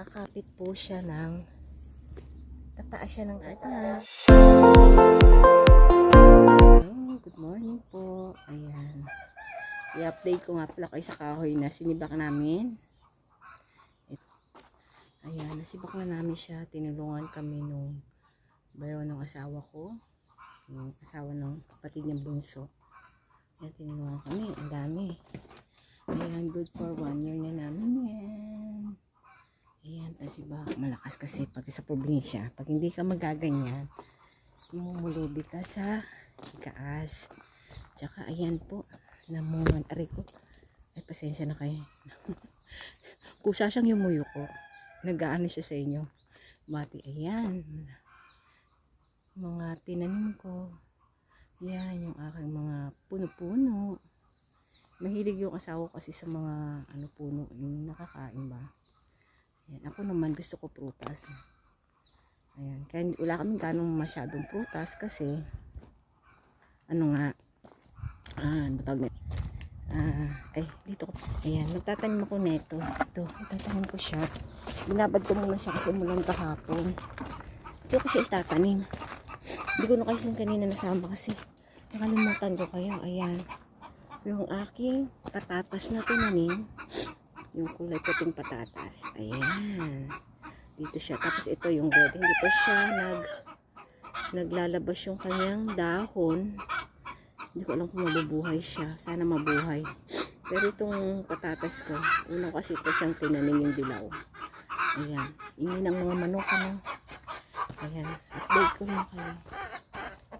Kakapit po siya ng tataas siya ng atas. Hello, good morning po. Ayan. I-update ko nga pala kayo sa kahoy na sinibak namin. Ayan, nasibak na namin siya. Tinulungan kami nung bayo ng asawa ko. Yung asawa ng kapatid niyang bunso. Ayan, tinulungan kami. Ang dami. Ayan, good for one year na namin yan. Ayan, kasi ba, malakas kasi pag sa probinsya. Pag hindi ka magaganyan, mumulubi ka sa ikaas. Tsaka, ayan po, namungan. Aray ko. Ay, pasensya na kayo. Kusa siyang yumuyo ko. Nag-aano siya sa inyo. Mati, ayan. Mga tinanim ko. Yan, yung aking mga puno-puno. Mahilig yung asawa kasi sa mga ano puno, yung nakakain ba. Ayan, ako naman gusto ko prutas. Ayan, kaya hindi- wala kami ganong masyadong prutas kasi ano nga, ah, ano tawag na- ah, ay, dito ko, ayan, nagtatanim ako nito. Ito, nagtatanim ko siya. Binabad ko muna siya kasi umulan kahapon. Dito ko siya itatanim. Hindi ko na kasi kanina nasama kasi nakalimutan ko kayo. Ayan. Yung aking patatas na tinanim. Yung kulay puting patatas. Ayan. Dito siya. Tapos ito yung red. Hindi pa siya nag naglalabas yung kanyang dahon. Hindi ko alam kung mabubuhay siya. Sana mabuhay. Pero itong patatas ko, una kasi ito siyang tinanim yung dilaw. Ayan. Ingin ng mga manok, ano. Ayan. Update ko lang kayo.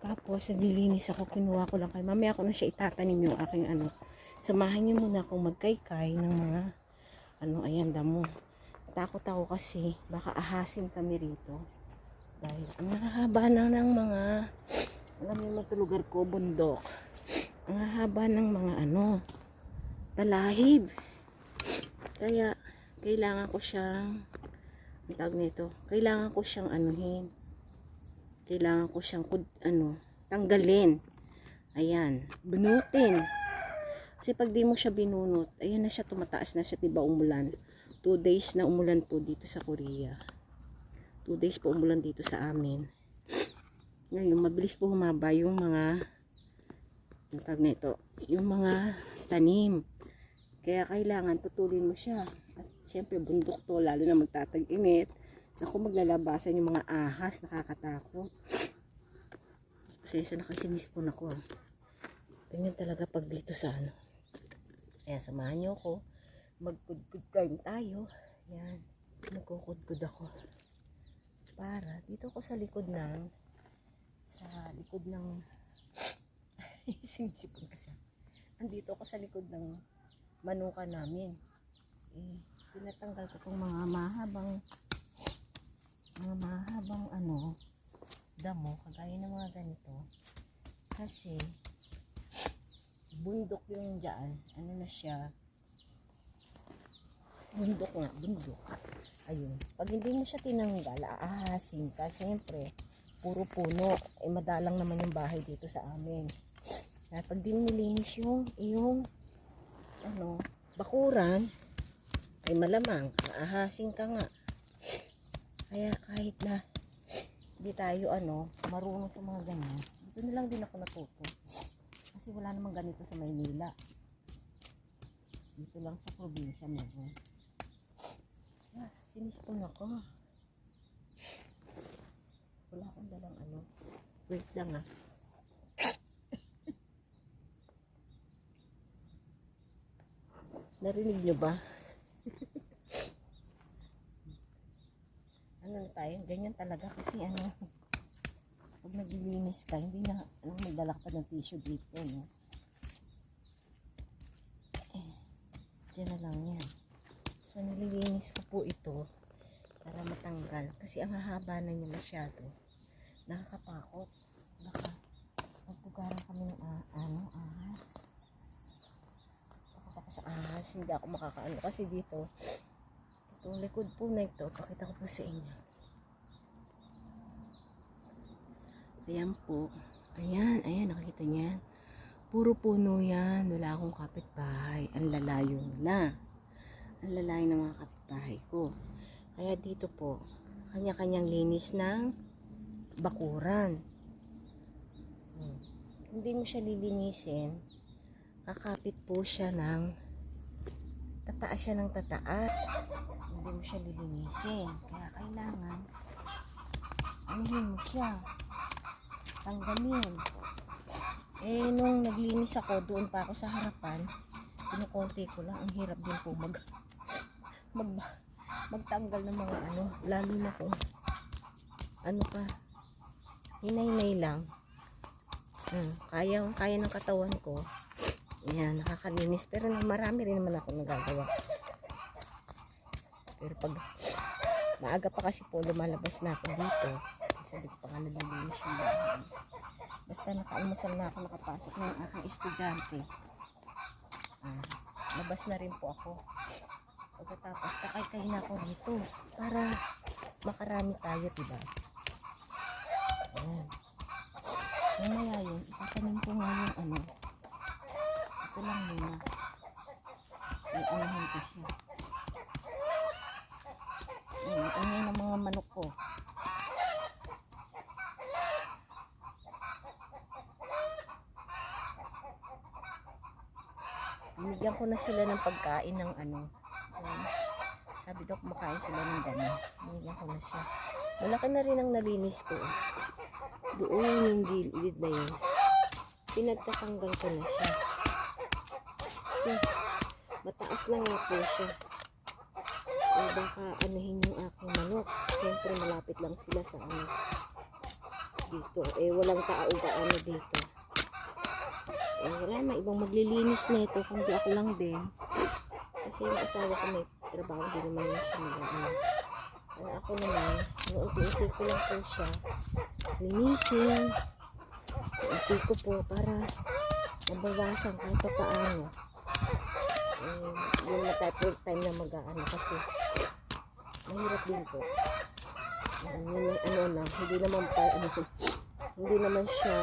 Tapos, naglilinis ako, kinuha ko lang kayo. Mamaya ko na siya itatanim yung aking ano. Samahan niyo muna akong magkaykay ng mga, ano, ayan, damo. Takot ako kasi, baka ahasin kami rito. Dahil, ang hahaba na ng mga, alam niyo mga lugar ko, bundok. Ang hahaba ng mga, ano, talahib. Kaya, kailangan ko siyang, ang tawag nito, kailangan ko siyang anuhin kailangan ko siyang ano, tanggalin. Ayan, bunutin. Kasi pag di mo siya binunot, ayan na siya, tumataas na siya, diba umulan. Two days na umulan po dito sa Korea. Two days po umulan dito sa amin. Ngayon, mabilis po humaba yung mga, tawag nito, yung mga tanim. Kaya kailangan tutulin mo siya. At syempre, bundok to, lalo na magtatag-init. Ako maglalabasan yung mga ahas, nakakatakot. Pasensya na kasi mispon ako. Ah. Ganyan talaga pag dito sa ano. Kaya samahan niyo ako. Magkudkud time tayo. Yan. Magkukudkud ako. Para dito ako sa likod ng sa likod ng sinisipon kasi. Andito ako sa likod ng manuka namin. Eh, tinatanggal ko itong mga mahabang mga mahabang ano damo kagaya ng mga ganito kasi bundok yung dyan ano na siya bundok nga bundok. Ayun. Pag hindi mo siya tinanggal aahasin ka. Syempre puro puno. Eh madalang naman yung bahay dito sa amin. Kaya pag di nilinis yung yung ano bakuran ay malamang aahasin ka nga. Kaya kahit na hindi tayo ano, marunong sa mga ganyan, dito na lang din ako natuto. Kasi wala namang ganito sa Maynila. Dito lang sa probinsya meron. Ah, sinispon ako. Wala akong dalang ano. Wait lang ah. Narinig nyo ba? ano tayo, ganyan talaga kasi ano, pag naglilinis ka, hindi na, ano, magdala ka pa ng tissue dito, no? Eh, dyan na lang yan. So, nililinis ko po ito para matanggal. Kasi ang hahaba na niya masyado. Nakakapakot. Baka magpugaran kami ng ah, ano, ahas. Takot ako sa ahas. Hindi ako makakaano. Kasi dito, Itong likod po na ito, pakita ko po sa inyo. Ayan po. Ayan, ayan, nakikita niyan. Puro puno yan. Wala akong kapitbahay. Ang lalayo na. Ang lalayo ng mga kapitbahay ko. Kaya dito po, kanya-kanyang linis ng bakuran. Hmm. Hindi mo siya lilinisin, kakapit po siya ng tataas siya ng tataas. Hindi mo siya lilinisin. Kaya kailangan anuhin mo siya. Tanggalin. Eh, nung naglinis ako, doon pa ako sa harapan, kinukonti ko lang. Ang hirap din po mag, mag, magtanggal ng mga ano, lalo na kung ano pa, hinay-hinay lang. Hmm, kaya, kaya ng katawan ko. Yan, nakakalinis. Pero marami rin naman ako nagagawa. Pero pag maaga pa kasi po lumalabas na ako dito. Sabi ko pa nga nalilinis yung bahay. Basta nakaalmusal na ako nakapasok ng aking estudyante. Ah, labas na rin po ako. Pagkatapos takay na ako dito para makarami tayo, diba? Ayan. Mamaya yun, ipatanim ko nga yung ano. Ito lang muna. May anahin ko siya. Ayan, ano yung mga manok ko. Binigyan ko na sila ng pagkain ng ano. Ayan. Sabi daw kumakain sila ng dami. Binigyan ko na siya. Malaki na rin ang nalinis ko. Doon yung gilid na yun. Pinagtatanggal ko na siya. Kasi mataas na nga po siya. Eh baka anuhin yung aking manok. Siyempre malapit lang sila sa ano. Dito. Eh walang tao gaano dito. Eh, wala na, ibang maglilinis na ito, kundi ako lang din. Kasi yung asawa ko may trabaho, hindi naman na siya mag Ano ako naman, inuunti-unti ko lang po siya. Linisin. Unti ko po para mabawasan kahit pa paano. Eh, yun na tayo full time na mag-ano kasi mahirap din po. Ano, yung ano na, hindi naman pa, ano, hindi naman siya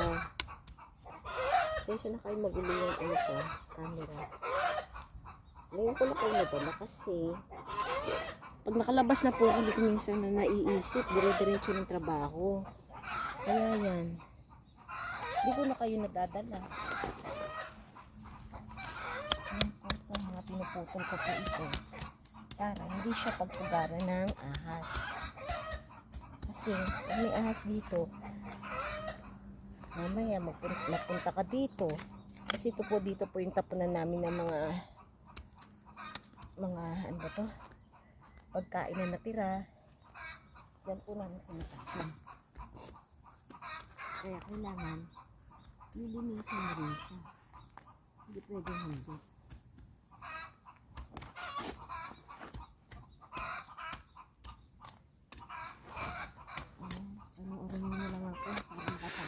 Pasensya na kayo magulo yung ano ko, camera. Ngayon ko na kayo nadala kasi pag nakalabas na po ako dito minsan na naiisip, dire-diretso ng trabaho. Kaya yan. Hindi ko na kayo nadadala. Ito, mga pinuputol ko po ito. Para hindi siya pagpugaran ng ahas. Kasi pag may ahas dito, mamaya magpunta, ka dito. Kasi ito po dito po yung tapunan namin ng mga mga ano ba to? Pagkain na natira. Yan po namin pinatapon kaya kailangan nilinisan na rin siya. Hindi pwede hindi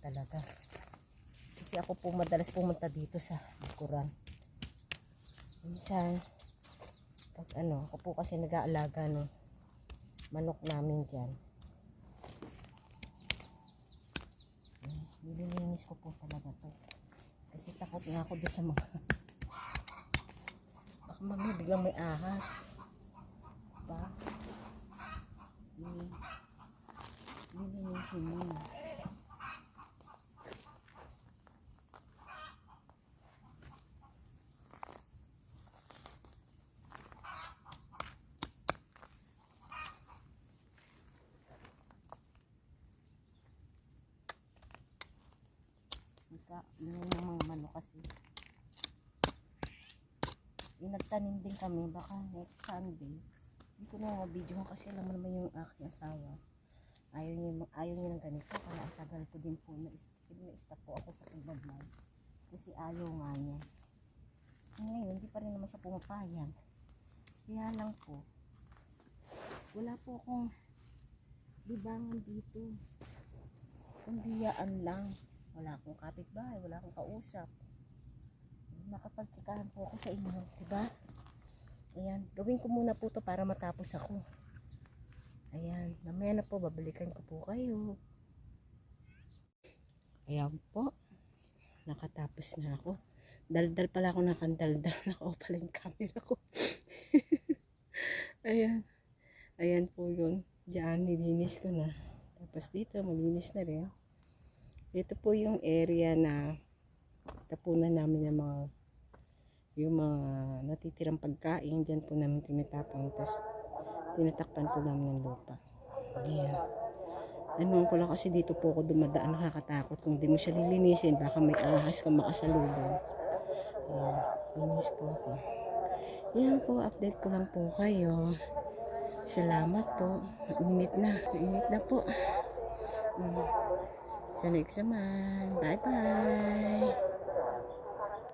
talaga. Kasi ako po madalas pumunta dito sa likuran. Minsan, pag ano, ako po kasi nag-aalaga no, manok namin dyan. Nililinis ko po talaga to. Kasi takot nga ako doon sa mga baka mamaya biglang may ahas. Diba? Hmm. Nilinisin mo. Ika, yun yung mga manok kasi. Yung nagtanim din kami, baka next Sunday. Hindi ko na video kasi alam mo naman yung aking asawa. Ayaw niya, ayaw niya ng ganito. Kaya ang tagal ko din po na na-stop po ako sa pagbablog. Kasi ayaw nga niya. Ngayon, hindi pa rin naman siya pumapayag. Kaya lang po, wala po akong libangan dito. Kundiyaan lang. Wala akong kapitbahay, wala akong kausap. Nakapagtsikahan po ako sa inyo, di ba? Ayan, gawin ko muna po to para matapos ako. Ayan, mamaya na po, babalikan ko po kayo. Ayan po, nakatapos na ako. Daldal pala ako nakandaldal, naka pala yung camera ko. Ayan, ayan po yun. Diyan, nilinis ko na. Tapos dito, malinis na rin. Dito po yung area na tapunan namin ng mga yung mga natitirang pagkain. Diyan po namin tinatapon. Tapos tinatakpan po namin ng lupa. Ayan. Ano ko lang kasi dito po ako dumadaan nakakatakot. Kung di mo siya lilinisin, baka may ahas kang makasalubong. Ayan. Linis po ako. Yan po, update ko lang po kayo. Salamat po. Init na. Init na po. Mm. Sa next naman. Bye-bye.